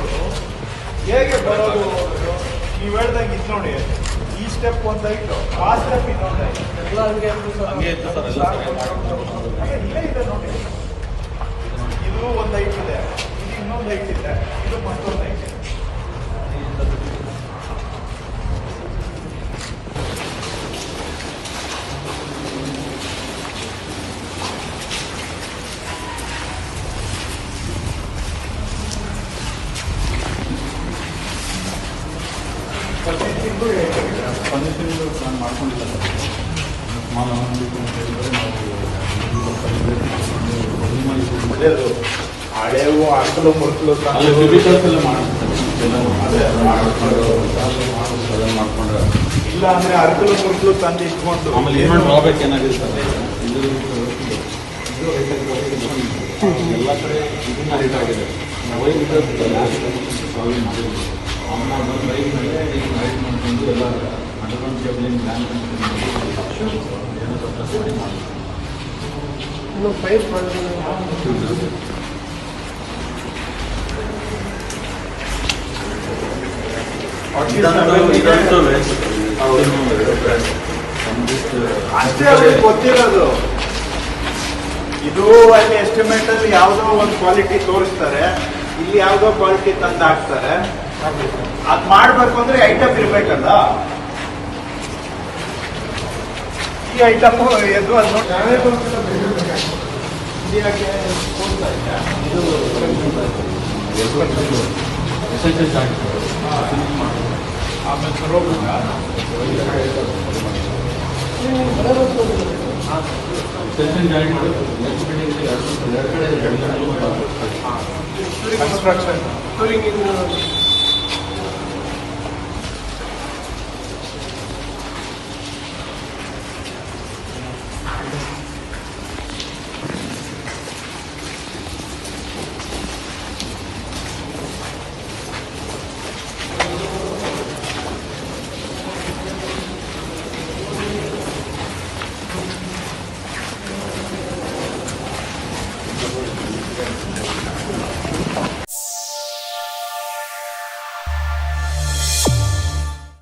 ಬರೋದು. ಹೇಗೆ ಬರೋದು ನೀವು ಹೇಳ್ದಂಗೆ ಇದು ನೋಡಿ. ಈ ಸ್ಟೆಪ್ ಒಂದಾಯ್ತು ಆ ಸ್ಟೆಪ್ ಇನ್ನೊಂದಾಯ್ತು. ಎಲ್ಲ ಹಂಗೆ ಇತ್ತು ಹಂಗೆ ಇತ್ತು ಸರ್ ಎಲ್ಲ ಹಾಗೆ ಇಲ್ಲೇ ಇದೆ ನೋಡಿ. ಪ್ರತಿ ತಿಂಗಳು ನಾನು ಮಾಡ್ಕೊಂಡಿಲ್ಲ ಮಾಲ್ ಮಾಡಬೇಕು ಅಂತ ಹೇಳಿದ್ರೆ ನಾವು ಒಳ್ಳೆಯದು ಹಳೆವು ಅಕ್ಕಲು ಮುರುಕಲು ಅಲ್ಲಿ ಎಲ್ಲ ಮಾಡ್ತಾರೆ ಅದೇ ಮಾಡ್ಕೊಂಡ್ರೆ ಇಲ್ಲ ಅಂದ್ರೆ ಅರ್ಕಲು ಮುರುಕಲು ತಂದು ಇಟ್ಕೊಂಡು ಆಮೇಲೆ ಏನು ಮಾಡ್ಬೇಕು ಎಲ್ಲ ಕಡೆ ಇದನ್ನ ಹೈಟ್ ಆಗಿದೆ ಮೇಲೆ ಮಾಡ್ಕೊಂಡು ಎಲ್ಲ ಏನೋ ಗೊತ್ತಿರೋದು ಇದು ಅಲ್ಲಿ ಎಸ್ಟಿಮೇಟ್ ಅಲ್ಲಿ ಯಾವುದೋ ಒಂದು ಕ್ವಾಲಿಟಿ ತೋರಿಸ್ತಾರೆ. ಇಲ್ಲಿ ಯಾವುದೋ ಕ್ವಾಲಿಟಿ ತಂದು ಹಾಕ್ತಾರೆ ಅದ್ ಮಾಡ್ಬೇಕು ಅಂದ್ರೆ ಐಟಮ್ ಇರ್ಬೇಕಲ್ಲ? ಈ ಐಟಮ್ ಎದ್ದು ಅದು ಆಮೇಲೆ ಸರೋಗ ಎಸೆನ್ಷಿಯಲ್ ಜಾಯಿಂಟ್ ಎಲೆಕ್ಟ್ರಿಸಿಟಿ ಎರಡು ಕಡೆ ಎರಡು ಕಡೆ ಕನ್ಸ್ಟ್ರಕ್ಷನ್ ಟೂರಿಂಗ್